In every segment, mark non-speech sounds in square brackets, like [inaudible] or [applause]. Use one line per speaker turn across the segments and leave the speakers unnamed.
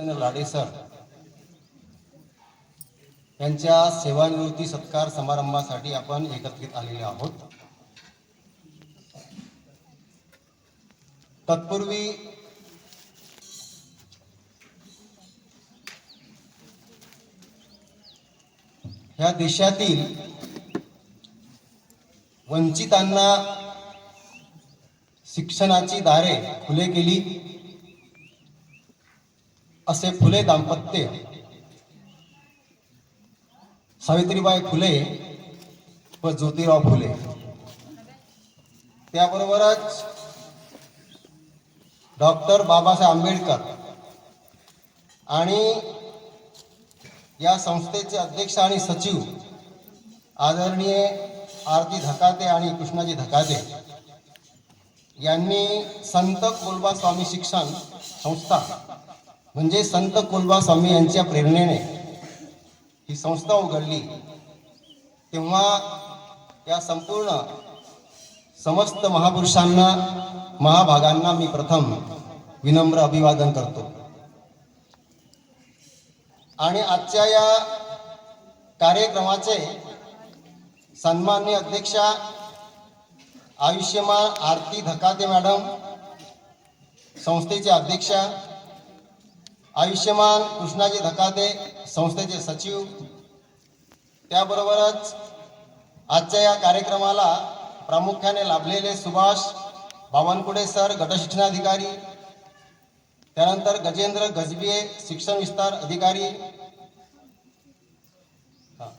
चंद्र लाडे sir यांच्या सेवानिवृत्ती सत्कार समारंभासाठी आपण एकत्रित आलेले आहोत. तत्पूर्वी ह्या देशातील वंचितांना शिक्षणाची दारे खुले केली. असे फुले दाम्पत्य. सावित्रीबाई फुले व ज्योतिराव फुले. त्याबरोबरच डॉक्टर बाबासाहेब आंबेडकर आणि या संस्थेचे अध्यक्ष आणि सचिव आदरणीय आरती धकाते आणि कृष्णाजी धकाते यांनी संत कोलबा स्वामी शिक्षण संस्था म्हणजे संत कोलबा स्वामी यांच्या प्रेरणेने ही संस्था उघडली. तेव्हा या संपूर्ण समस्त महापुरुषांना महाभागांना मी प्रथम विनम्र अभिवादन करतो. आणि आजच्या या कार्यक्रमाचे सन्मान्य अध्यक्षा आयुष्यमान आरती धकाते मॅडम संस्थेचे अध्यक्षा आयुष्यमान कृष्णाजी धकाते संस्थेचे सचिव. त्याबरोबरच आजच्या या कार्यक्रमाला प्रामुख्याने लाभलेले सुभाष बावनकुडे सर गटशिक्षणाधिकारी. त्यानंतर गजेंद्र गजबिये शिक्षण विस्तार अधिकारी. नाही.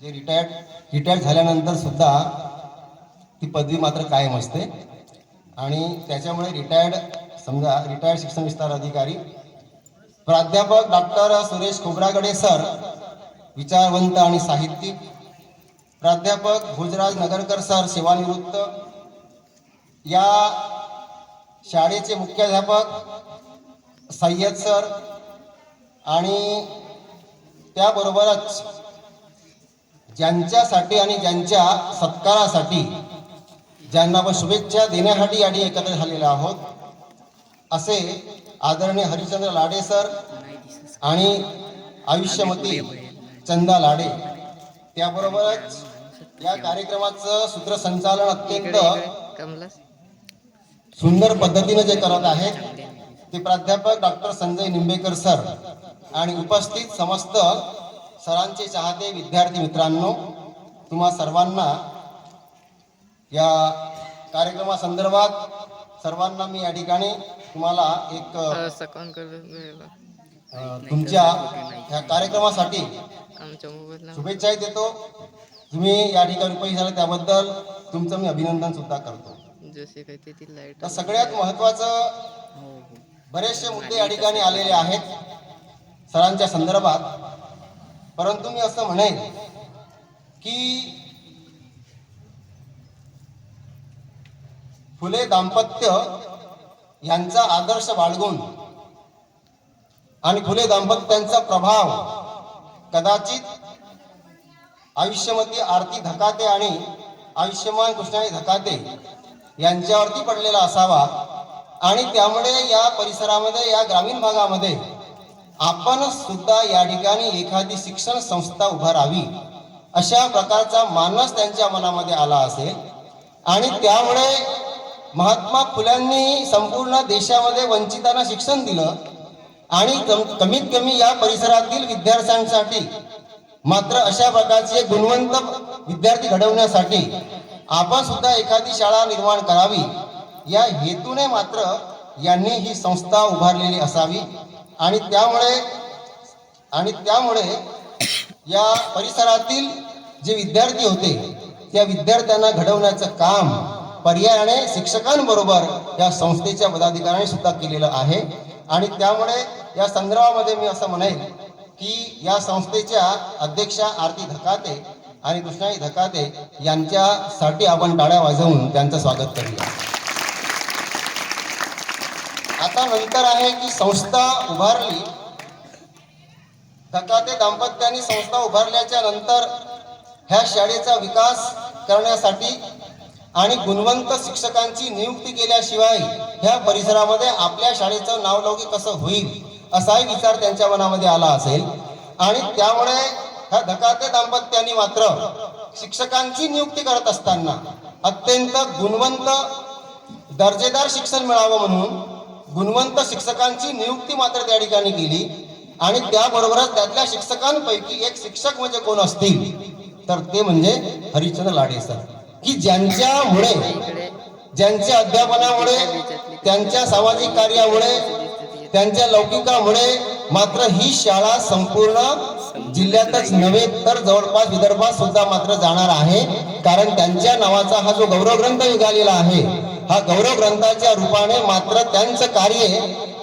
जे रिटायर्ड रिटायर्ड झाल्यानंतर सुद्धा ती पदवी मात्र कायम असते. आणि त्याच्यामुळे रिटायर्ड समजा रिटायर्ड शिक्षण विस्तार अधिकारी. प्राध्यापक डॉक्टर सुरेश खोबरागडे सर विचारवंत आणि साहित्यिक. प्राध्यापक भोजराज नगरकर सर सेवानिवृत्त. या शाळेचे मुख्याध्यापक सय्यद सर आणि त्याबरोबरच ज्यांच्यासाठी आणि ज्यांच्या सत्कारासाठी ज्यांना आपण शुभेच्छा देण्यासाठी या एकत्र झालेलो आहोत. असे आदरणीय हरिचंद्र लाडे सर आणि आयुष्यमती चंदा लाडे. त्याबरोबरच या कार्यक्रमाचं सूत्रसंचालन अत्यंत सुंदर पद्धतीने जे करत आहेत ते प्राध्यापक डॉक्टर संजय निंबेकर सर आणि उपस्थित समस्त सरांचे चाहते विद्यार्थी मित्रांनो तुम्हा सर्वांना या कार्यक्रमासंदर्भात सर्वांना मी या ठिकाणी तुम्हाला एक तुमच्या या कार्यक्रमासाठी शुभेच्छाही देतो. तुम्ही या ठिकाणी उपस्थित झाला त्याबद्दल तुमचं मी अभिनंदन सुद्धा करतो. सगळ्यात महत्वाचं बरेचसे मुद्दे या ठिकाणी आलेले आहेत सरांच्या संदर्भात. परंतु मी असं म्हणेन की फुले दाम्पत्य यांचा आदर्श बाळगून आणि फुले दाम्पत्यांचा प्रभाव कदाचित आयुष्यमती आरती धकाते आणि आयुष्यमान कृष्णाई धकाते यांच्यावरती पडलेला असावा. आणि त्यामुळे या परिसरामध्ये या ग्रामीण भागामध्ये आपण सुद्धा या ठिकाणी एखादी शिक्षण संस्था उभारावी अशा प्रकारचा मानस त्यांच्या मनामध्ये आला असेल. आणि त्यामुळे महात्मा फुल्यांनी संपूर्ण देशामध्ये वंचितांना शिक्षण दिलं आणि कम- कमीत कमी या परिसरातील विद्यार्थ्यांसाठी मात्र अशा प्रकारचे गुणवंत विद्यार्थी घडवण्यासाठी आपण सुद्धा एखादी शाळा निर्माण करावी. या हेतूने मात्र यांनी ही संस्था उभारलेली असावी आणि त्यामुळे आणि त्यामुळे या परिसरातील जे विद्यार्थी होते त्या विद्यार्थ्यांना घडवण्याचं काम पर्यायाने शिक्षकांबरोबर या संस्थेच्या पदाधिकाऱ्यांनी सुद्धा केलेलं आहे. आणि त्यामुळे या संग्रहामध्ये मी असं म्हणेन की या संस्थेच्या अध्यक्षा आरती धकाते आणि कृष्णाई धकाते यांच्यासाठी आपण टाळ्या वाजवून त्यांचं स्वागत करूया. आता नंतर आहे की संस्था उभारली. धकाते दाम्पत्याने संस्था उभारल्याच्या नंतर ह्या शाळेचा विकास करण्यासाठी आणि गुणवंत शिक्षकांची नियुक्ती केल्याशिवाय ह्या परिसरामध्ये आपल्या शाळेचं नावलौकिक कसं होईल असाही विचार त्यांच्या मनामध्ये आला असेल. आणि त्यामुळे ह्या धकाते दाम्पत्यांनी मात्र शिक्षकांची नियुक्ती करत असताना अत्यंत गुणवंत दर्जेदार शिक्षण मिळावं म्हणून गुणवंत शिक्षकांची नियुक्ती मात्र त्या ठिकाणी केली. आणि त्याबरोबरच त्यातल्या शिक्षकांपैकी एक शिक्षक म्हणजे कोण असतील? तर ते म्हणजे हरिश्चंद्र लाडे सर. की ज्यांच्यामुळे ज्यांच्या अध्यापनामुळे त्यांच्या सामाजिक कार्यामुळे त्यांच्या लौकिकामुळे मात्र ही शाळा संपूर्ण जिल्ह्यातच नव्हे तर जवळपास विदर्भात सुद्धा मात्र जाणार आहे. कारण त्यांच्या नावाचा हा जो गौरव ग्रंथ निघालेला आहे हा गौरव ग्रंथाच्या रूपाने मात्र त्यांचं कार्य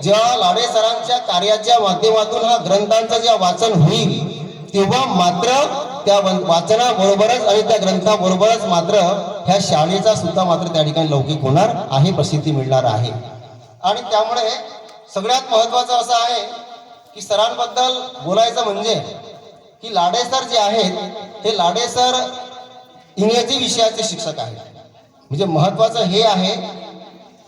जेव्हा लाडे सरांच्या कार्याच्या माध्यमातून हा ग्रंथांचं जेव्हा वाचन होईल तेव्हा मात्र त्या वाचनाबरोबरच आणि त्या ग्रंथाबरोबरच मात्र ह्या शाळेचा सुद्धा मात्र त्या ठिकाणी लौकिक होणार आहे प्रसिद्धी मिळणार आहे. आणि त्यामुळे सगळ्यात महत्वाचं असं आहे की सरांबद्दल बोलायचं म्हणजे की लाडे सर जे आहेत हे लाडे सर इंग्रजी विषयाचे शिक्षक आहेत. म्हणजे महत्वाचं हे आहे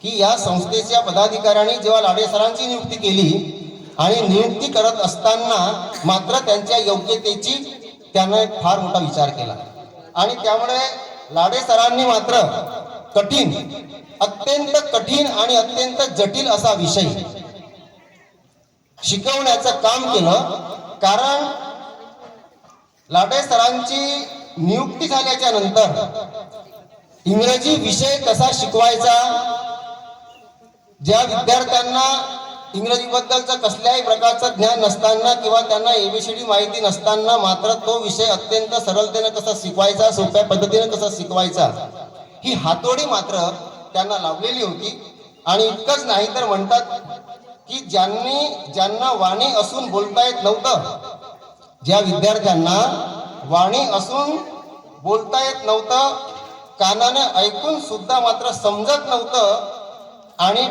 की या संस्थेच्या पदाधिकाऱ्यांनी जेव्हा लाडे सरांची नियुक्ती केली आणि नियुक्ती करत असताना मात्र त्यांच्या योग्यतेची त्यानं फार मोठा विचार केला. आणि त्यामुळे लाडे सरांनी मात्र कठीण अत्यंत कठीण आणि अत्यंत जटिल असा विषय शिकवण्याचं काम केलं. कारण लाडे सरांची नियुक्ती झाल्याच्यानंतर इंग्रजी विषय कसा शिकवायचा ज्या विद्यार्थ्यांना इंग्रजीबद्दलचं कसल्याही प्रकारचं ज्ञान नसताना किंवा त्यांना एबीसीडी माहिती नसताना मात्र तो विषय अत्यंत सरळतेने कसा शिकवायचा सोप्या पद्धतीने कसा शिकवायचा ही हातोडी मात्र त्यांना लावलेली होती. आणि इतकंच नाही तर म्हणतात की ज्यांनी ज्यांना वाणी असून बोलता येत नव्हतं ज्या विद्यार्थ्यांना वाणी असून बोलता येत नव्हतं कानाने ऐकून सुद्धा मात्र समजत नव्हतं आणि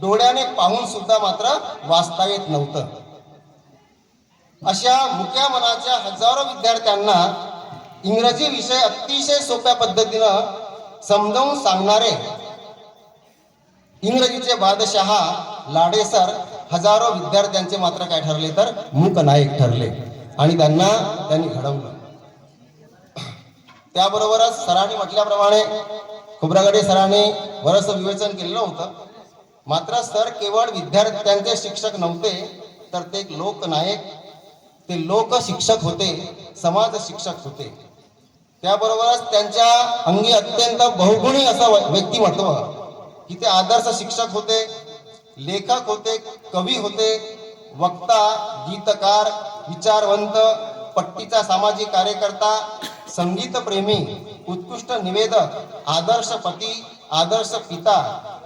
डोळ्याने पाहून सुद्धा मात्र वाचता येत नव्हतं. अशा मुक्या मनाच्या हजारो विद्यार्थ्यांना इंग्रजी विषय अतिशय सोप्या पद्धतीनं समजावून सांगणारे इंग्रजीचे बादशहा लाडेसर हजारो विद्यार्थ्यांचे मात्र काय ठरले तर मूक नायक ठरले आणि त्यांना त्यांनी घडवलं. त्याबरोबरच सरांनी म्हटल्याप्रमाणे खोब्रागडे सरांनी बरंच विवेचन केलेलं होतं. मात्र सर केवळ विद्यार्थ्यांचे शिक्षक नव्हते तर ते एक लोकनायक ते लोक शिक्षक होते समाज शिक्षक होते. त्याबरोबरच त्यांच्या अंगी अत्यंत बहुगुणी असं व- व्यक्तिमत्व की ते आदर्श शिक्षक होते लेखक होते कवी होते वक्ता गीतकार विचारवंत पट्टीचा सामाजिक कार्यकर्ता संगीतप्रेमी उत्कृष्ट निवेदक आदर्श पती आदर्श पिता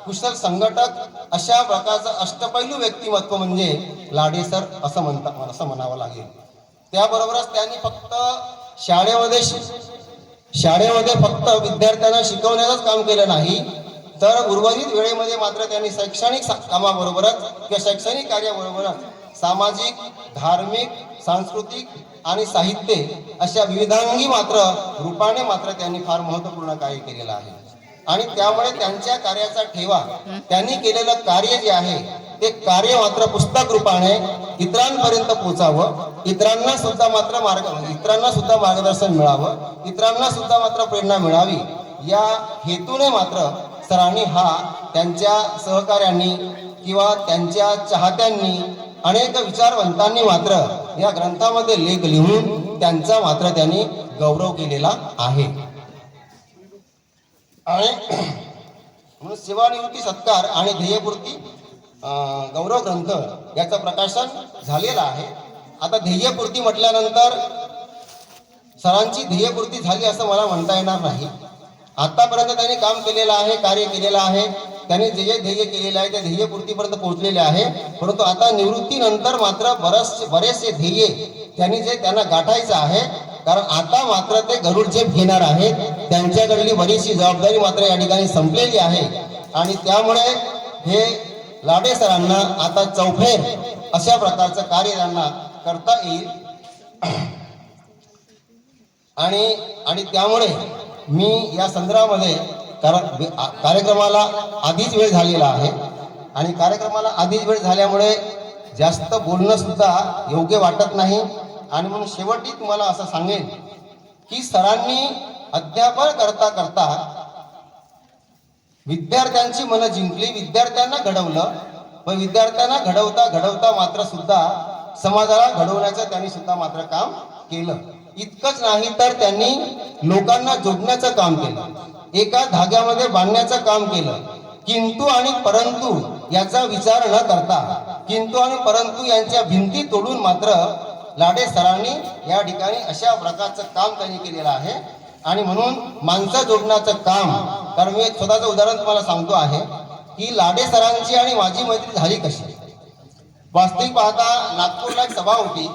कुशल संघटक अशा प्रकारचं अष्टपैलू व्यक्तिमत्व म्हणजे लाडेसर असं म्हणता असं म्हणावं लागेल. त्याबरोबरच त्यांनी फक्त शाळेमध्ये शि- शाळेमध्ये फक्त विद्यार्थ्यांना शिकवण्याचंच काम केलं नाही तर उर्वरित वेळेमध्ये मात्र त्यांनी शैक्षणिक कामाबरोबरच किंवा शैक्षणिक कार्याबरोबरच सामाजिक धार्मिक सांस्कृतिक आणि साहित्य अशा विविधांगी मात्र रूपाने मात्र त्यांनी फार महत्त्वपूर्ण कार्य केलेलं आहे. आणि त्यामुळे त्यांच्या कार्याचा ठेवा. त्यांनी केलेलं कार्य जे आहे ते कार्य मात्र पुस्तक रूपाने इतरांपर्यंत पोचावं. इतरांना सुद्धा मात्र मार्ग इतरांना सुद्धा मार्गदर्शन मिळावं. इतरांना सुद्धा मात्र प्रेरणा मिळावी. या हेतूने मात्र सरांनी हा त्यांच्या सहकार्यांनी किंवा त्यांच्या चाहत्यांनी अनेक विचारवंतांनी मात्र या ग्रंथामध्ये लेख लिहून त्यांचा मात्र त्यांनी गौरव केलेला आहे. आणि म्हणून सेवानिवृत्ती सत्कार आणि ध्येयपूर्ती गौरव ग्रंथ याचं प्रकाशन झालेलं आहे. आता ध्येयपूर्ती म्हटल्यानंतर सरांची ध्येयपूर्ती झाली असं मला म्हणता येणार नाही. आतापर्यंत त्यांनी काम केलेलं आहे कार्य केलेलं आहे. त्यांनी जे जे ध्येय केलेलं आहे त्या ध्येयपूर्तीपर्यंत पोहोचलेले आहे. परंतु आता निवृत्तीनंतर मात्र बरच बरेचसे ध्येय त्यांनी जे त्यांना गाठायचं आहे कारण आता मात्र ते गरुड झेप घेणार आहेत. त्यांच्याकडली बरीचशी जबाबदारी मात्र या ठिकाणी संपलेली आहे. आणि त्यामुळे हे लाडे सरांना आता चौफेर अशा प्रकारचं कार्य त्यांना करता येईल. आणि आणि त्यामुळे मी या संदर्भामध्ये कारण कार्यक्रमाला आधीच वेळ झालेला आहे. आणि कार्यक्रमाला आधीच वेळ झाल्यामुळे जास्त बोलणं सुद्धा योग्य वाटत नाही. आणि म्हणून शेवटी तुम्हाला असं सांगेन की सरांनी अध्यापन करता करता विद्यार्थ्यांची मनं जिंकली विद्यार्थ्यांना घडवलं पण विद्यार्थ्यांना घडवता घडवता मात्र सुद्धा समाजाला घडवण्याचं त्यांनी सुद्धा मात्र काम केलं. इतकंच नाही तर त्यांनी लोकांना जोडण्याचं काम केलं. एका धाग्यामध्ये बांधण्याचं काम केलं. किंतु आणि परंतु याचा विचार न करता किंतु आणि परंतु यांच्या भिंती तोडून मात्र लाडे सरांनी या ठिकाणी अशा प्रकारचं काम त्यांनी केलेलं आहे. आणि म्हणून माणसं जोडण्याचं काम कारण मी एक स्वतःचं उदाहरण तुम्हाला सांगतो आहे की लाडे सरांची आणि माझी मैत्री झाली कशी? वास्तविक पाहता नागपूरला एक सभा होती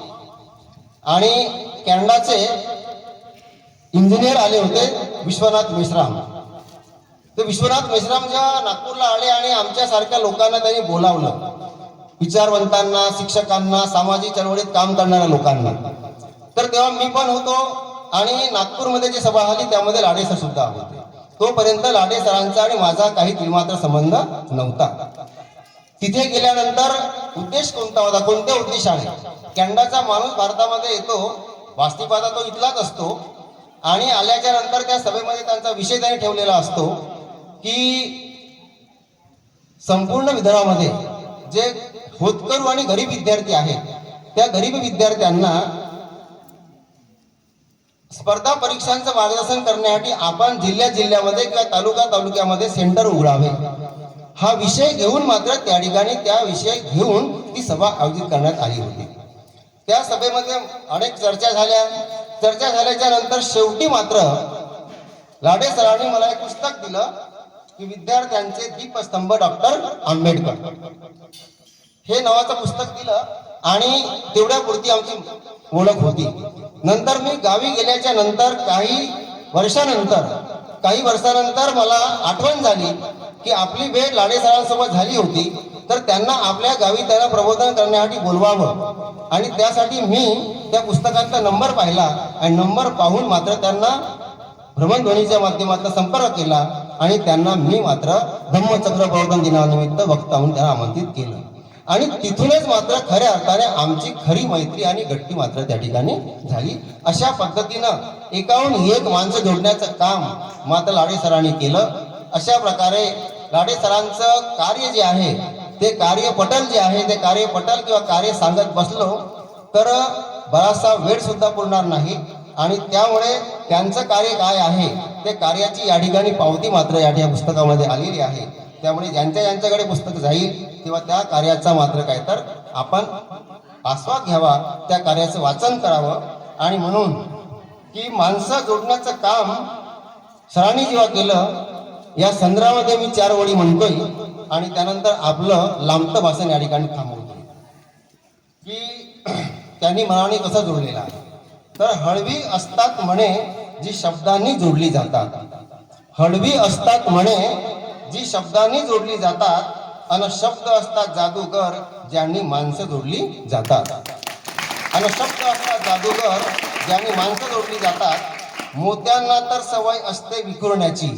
आणि कॅनडाचे इंजिनियर आले होते विश्वनाथ मेश्राम. ते विश्वनाथ मेश्राम जेव्हा नागपूरला आले आणि आमच्यासारख्या लोकांना त्यांनी बोलावलं विचारवंतांना शिक्षकांना सामाजिक चळवळीत काम करणाऱ्या लोकांना. तर तेव्हा मी पण होतो आणि नागपूरमध्ये जी सभा झाली त्यामध्ये लाडे सर सुद्धा होते. तोपर्यंत लाडे सरांचा आणि माझा काही तिमात्र संबंध नव्हता. तिथे गेल्यानंतर उद्देश कोणता होता? कोणत्या उद्देशाने? कॅनडाचा माणूस भारतामध्ये येतो वास्तविकता तो इथलाच असतो आणि आल्याच्यानंतर त्या सभेमध्ये त्यांचा विषय त्यांनी ठेवलेला असतो की संपूर्ण विदर्भामध्ये जे होतकरू आणि गरीब विद्यार्थी आहेत. त्या गरीब विद्यार्थ्यांना स्पर्धा परीक्षांचं मार्गदर्शन करण्यासाठी आपण जिल्ह्या जिल्ह्यामध्ये किंवा तालुका तालुक्यामध्ये सेंटर उघडावे. हा विषय घेऊन मात्र त्या ठिकाणी त्या विषय घेऊन ती सभा आयोजित करण्यात आली होती. त्या सभेमध्ये अनेक चर्चा झाल्या. चर्चा झाल्याच्यानंतर शेवटी मात्र लाडे सरांनी मला एक पुस्तक दिलं की विद्यार्थ्यांचे दीपस्तंभ डॉक्टर आंबेडकर. हे नावाचं पुस्तक दिलं आणि तेवढ्यापुरती आमची ओळख होती. नंतर मी गावी गेल्याच्यानंतर काही वर्षानंतर काही वर्षानंतर मला आठवण झाली की आपली भेट लाडे सरांसोबत झाली होती. तर त्यांना आपल्या गावी त्यांना प्रबोधन करण्यासाठी बोलवावं. आणि त्यासाठी मी त्या पुस्तकाचा नंबर पाहिला आणि नंबर पाहून मात्र त्यांना भ्रमणध्वनीच्या माध्यमातून संपर्क केला आणि त्यांना मी मात्र धम्मचक्र प्रबोधन दिनानिमित्त वक्ता म्हणून त्यांना आमंत्रित केलं. आणि तिथूनच मात्र खऱ्या अर्थाने आमची खरी मैत्री आणि गट्टी मात्र त्या ठिकाणी झाली. अशा पद्धतीनं एकाहून एक माणसं जोडण्याचं काम मात्र लाडे सरांनी केलं. अशा प्रकारे लाडे सरांचं कार्य जे आहे ते कार्यपटल जे आहे ते कार्य पटल किंवा कार्य सांगत बसलो तर बराचसा वेळ सुद्धा पुरणार नाही. आणि त्यामुळे त्यांचं कार्य काय आहे ते कार्याची या ठिकाणी पावती मात्र या ठिकाणी पुस्तकामध्ये आलेली आहे. त्यामुळे ज्यांच्या ज्यांच्याकडे पुस्तक जाईल तेव्हा त्या कार्याचा मात्र काय तर आपण आस्वाद घ्यावा त्या कार्याचं वाचन करावं. आणि म्हणून की माणसं जोडण्याचं काम सरांनी जेव्हा केलं या संदर्भामध्ये मी चार वळी म्हणतोय आणि त्यानंतर आपलं लांबतं भाषण या ठिकाणी थांबवतोय. की [clears throat] त्यांनी मनाने कसं जोडलेला आहे? तर हळवी असतात म्हणे जी शब्दांनी जोडली जातात. हळवी असतात म्हणे जी शब्दांनी जोडली जातात अन शब्द असतात जादूगर ज्यांनी माणसं जोडली जातात. आणि शब्द असतात जादूगर ज्यांनी माणसं जोडली जातात. मोत्यांना तर सवय असते विखुरण्याची.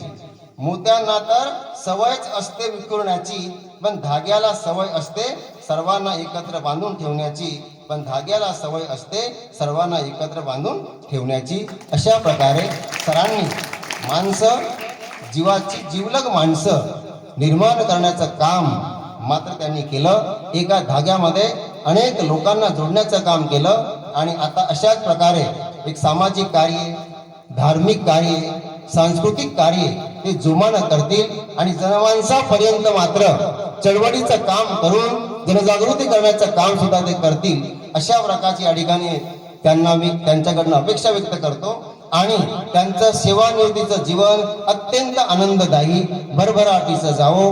मोत्यांना तर सवयच असते विखुरण्याची पण धाग्याला सवय असते सर्वांना एकत्र बांधून ठेवण्याची पण धाग्याला सवय असते सर्वांना एकत्र बांधून ठेवण्याची. अशा प्रकारे सरांनी माणसं जीवाची जीवलग माणसं निर्माण करण्याचं काम मात्र त्यांनी केलं. एका धाग्यामध्ये अनेक लोकांना जोडण्याचं काम केलं. आणि आता अशाच प्रकारे एक सामाजिक कार्य धार्मिक कार्य सांस्कृतिक कार्य ते जोमानं करतील. आणि जनमानसापर्यंत मात्र चळवळीचं काम करून जनजागृती करण्याचं काम सुद्धा ते करतील. अशा प्रकारची या ठिकाणी त्यांना मी त्यांच्याकडनं अपेक्षा व्यक्त करतो. आणि त्यांचं सेवानिवृत्तीचं जीवन अत्यंत आनंददायी भरभराटीचं जावो.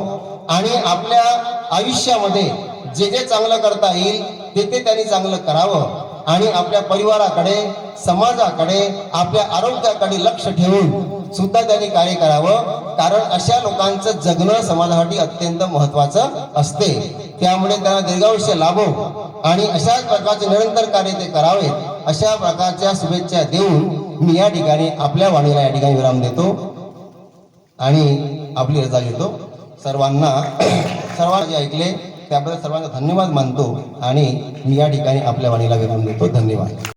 आणि आपल्या आयुष्यामध्ये जे जे चांगलं करता येईल ते ते त्यांनी चांगलं करावं. आणि आपल्या परिवाराकडे समाजाकडे आपल्या आरोग्याकडे लक्ष ठेवून सुद्धा त्यांनी कार्य करावं. कारण अशा लोकांचं जगणं समाजासाठी अत्यंत महत्वाचं असते. त्यामुळे त्यांना दीर्घायुष्य लाभो. आणि अशाच प्रकारचे निरंतर कार्य ते करावेत अशा प्रकारच्या शुभेच्छा देऊन मी या ठिकाणी आपल्या वाणीला या ठिकाणी विराम देतो आणि आपली रजा घेतो. सर्वांना सर्वांना जे ऐकले त्याबद्दल सर्वांना धन्यवाद मानतो आणि मी या ठिकाणी आपल्या वाणीला विराम देतो. धन्यवाद.